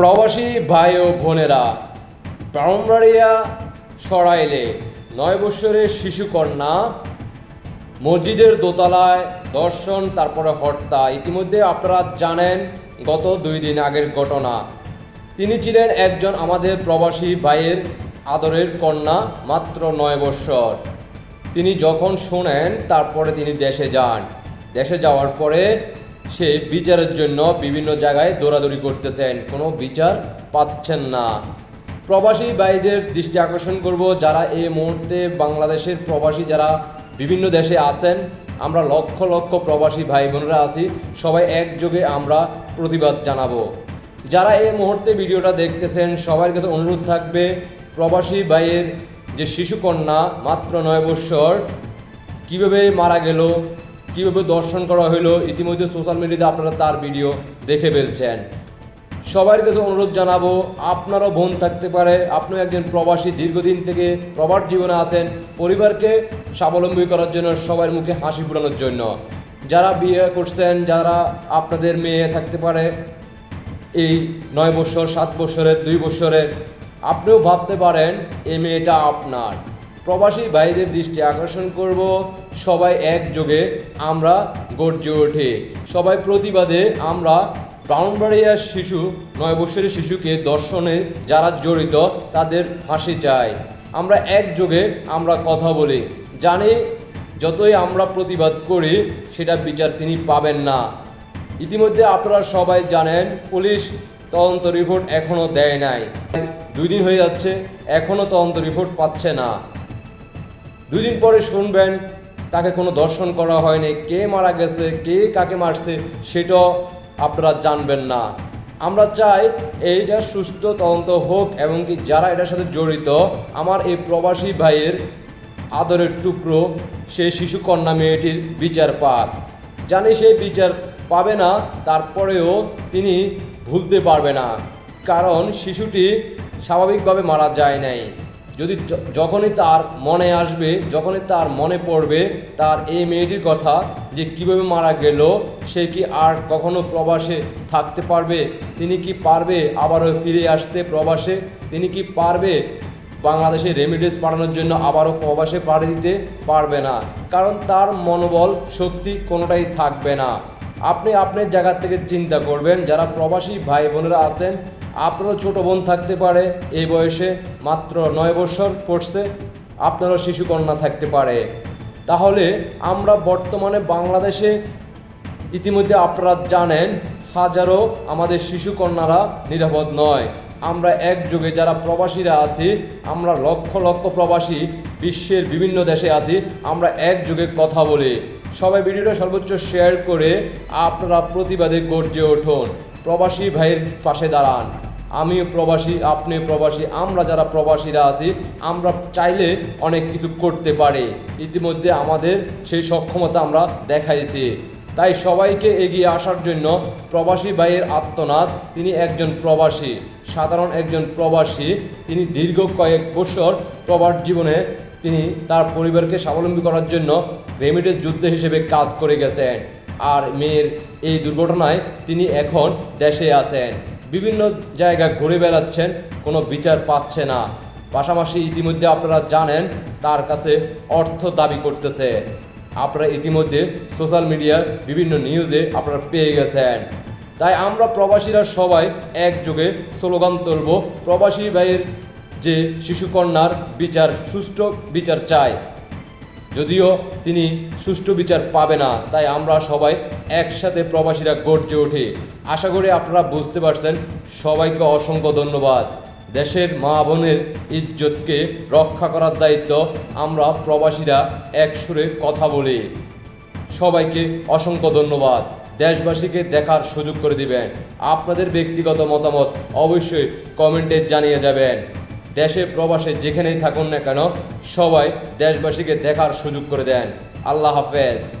প্রবাসী ভাই ও বোনেরা ব্রাহ্মণবাড়িয়া সরাইলে নয় বৎসরের শিশুকন্যা মসজিদের দোতলায় দর্শন, তারপরে হত্যা ইতিমধ্যে আপনারা জানেন, গত দুই দিন আগের ঘটনা। তিনি ছিলেন একজন আমাদের প্রবাসী ভাইয়ের আদরের কন্যা, মাত্র নয় বৎসর। তিনি যখন শোনেন, তারপরে তিনি দেশে যান। দেশে যাওয়ার পরে সে বিচারের জন্য বিভিন্ন জায়গায় দৌড়াদৌড়ি করতেছেন। কোনো বিচার পাচ্ছেন না। প্রবাসী ভাইদের দৃষ্টি আকর্ষণ করব যারা এই মুহূর্তে বাংলাদেশের প্রবাসী, যারা বিভিন্ন দেশে আছেন। আমরা লক্ষ লক্ষ প্রবাসী ভাই বোনেরা আছি। সবাই একযোগে আমরা প্রতিবাদ জানাব। যারা এই মুহূর্তে ভিডিওটা দেখতেছেন, সবার কাছে অনুরোধ থাকবে, প্রবাসী ভাইয়ের যে শিশুকন্যা মাত্র নয় বৎসর কীভাবে মারা গেল কীভাবে দর্শন করা হলো ইতিমধ্যে সোশ্যাল মিডিয়াতে আপনারা তার ভিডিও দেখে ফেলছেন। সবার কাছে অনুরোধ জানাব, আপনারও বোন থাকতে পারে, আপনিও একজন প্রবাসী, দীর্ঘদিন থেকে প্রবাস জীবনে আছেন, পরিবারকে স্বাবলম্বী করার জন্য সবার মুখে হাসি ফোটানোর জন্য। যারা বিয়ে করছেন, যারা আপনাদের মেয়ে থাকতে পারে, এই নয় বছর, সাত বছরের, দুই বছরের, আপনিও ভাবতে পারেন, এই মেয়েটা আপনার। প্রবাসী ভাইদের দৃষ্টি আকর্ষণ করব। সবাই একযোগে আমরা গর্জে ওঠে। সবাই প্রতিবাদে আমরা ব্রাউনবাড়িয়ার শিশু, নয় বছরের শিশুকে দর্শনে যারা জড়িত তাদের ফাঁসি চাই। আমরা একযোগে আমরা কথা বলি। জানি যতই আমরা প্রতিবাদ করি, সেটা বিচার তিনি পাবেন না। ইতিমধ্যে আপনারা সবাই জানেন, পুলিশ তদন্ত রিপোর্ট এখনও দেয় নাই। দুই দিন হয়ে যাচ্ছে এখনও তদন্ত রিপোর্ট পাচ্ছে না। দুই দিন পরে শুনবেন, তাকে কোনো দর্শন করা হয়নি। কে মারা গেছে, কে কাকে মারছে সেটাও আপনারা জানবেন না। আমরা চাই এইটা সুস্থ তদন্ত হোক, এবং কি যারা এটার সাথে জড়িত, আমার এই প্রবাসী ভাইয়ের আদরের টুকরো সেই শিশু কন্যা মেয়েটির বিচার পাক। জানি সেই বিচার পাবে না, তারপরেও তিনি ভুলতে পারবে না, কারণ শিশুটি স্বাভাবিকভাবে মারা যায় নাই। যদি যখনই তার মনে আসবে, যখনই তার মনে পড়বে, তার এই মেয়েটির কথা যে কীভাবে মারা গেল, সে কি আর কখনো প্রবাসে থাকতে পারবে? তিনি কি পারবে আবারও ফিরে আসতে প্রবাসে? তিনি কি পারবে বাংলাদেশে রেমিডিস পাঠানোর জন্য আবারও প্রবাসে পাড়ি দিতে পারবে না? কারণ তার মনোবল, শক্তি কোনোটাই থাকবে না। আপনি আপনার জায়গা থেকে চিন্তা করবেন, যারা প্রবাসী ভাই বোনেরা আছেন আপনারও ছোট বোন থাকতে পারে, এই বয়সে মাত্র নয় বছর পড়ছে, আপনারও শিশুকন্যা থাকতে পারে। তাহলে আমরা বর্তমানে বাংলাদেশে ইতিমধ্যে আপনারা জানেন, হাজারো আমাদের শিশুকন্যারা নিরাপদ নয়। আমরা একযোগে যারা প্রবাসীরা আছি, আমরা লক্ষ লক্ষ প্রবাসী বিশ্বের বিভিন্ন দেশে আছি, আমরা একযোগে কথা বলি। সবাই ভিডিওটা সর্বোচ্চ শেয়ার করে আপনারা প্রতিবাদে গর্জে উঠুন প্রবাসী ভাইয়ের পাশে দাঁড়ান। আমিও প্রবাসী আপনি প্রবাসী, আমরা যারা প্রবাসীরা আছি, আমরা চাইলে অনেক কিছু করতে পারি। ইতিমধ্যে আমাদের সেই সক্ষমতা আমরা দেখাইছি। তাই সবাইকে এগিয়ে আসার জন্য প্রবাসী ভাইয়ের আত্মনাদ, তিনি একজন প্রবাসী, সাধারণ একজন প্রবাসী, তিনি দীর্ঘ কয়েক বছর প্রবাস জীবনে তিনি তার পরিবারকে স্বাবলম্বী করার জন্য রেমিডেন্স যুদ্ধ হিসেবে কাজ করে গেছেন। আর মেয়ের এই দুর্ঘটনায় তিনি এখন দেশে আছেন। বিভিন্ন জায়গায় ঘুরে বেড়াচ্ছেন, কোনো বিচার পাচ্ছে না। পাশাপাশি ইতিমধ্যে আপনারা জানেন, তার কাছে অর্থ দাবি করতেছে। আপনারা ইতিমধ্যে সোশ্যাল মিডিয়ার বিভিন্ন নিউজে আপনারা পেয়ে গেছেন। তাই আমরা প্রবাসীরা সবাই একযোগে স্লোগান তুলব, প্রবাসী ভাইয়ের যে শিশুকন্যার বিচার, সুষ্ঠু বিচার চাই। যদিও তিনি সুষ্ঠু বিচার পাবে না, তাই আমরা সবাই একসাথে প্রবাসীরা গর্জে উঠি। আশা করি আপনারা বুঝতে পারছেন, সবাইকে অসংখ্য ধন্যবাদ। দেশের মা বোনের ইজ্জতকে রক্ষা করার দায়িত্ব আমরা প্রবাসীরা এক সুরে কথা বলি। সবাইকে অসংখ্য ধন্যবাদ। দেশবাসীকে দেখার সুযোগ করে দিবেন। আপনাদের ব্যক্তিগত মতামত অবশ্যই কমেন্টে জানিয়ে যাবেন। দেশে প্রবাসে যেখানেই থাকুন না কেন সবাই দেশবাসীকে দেখার সুযোগ করে দেন। আল্লাহ হাফেজ।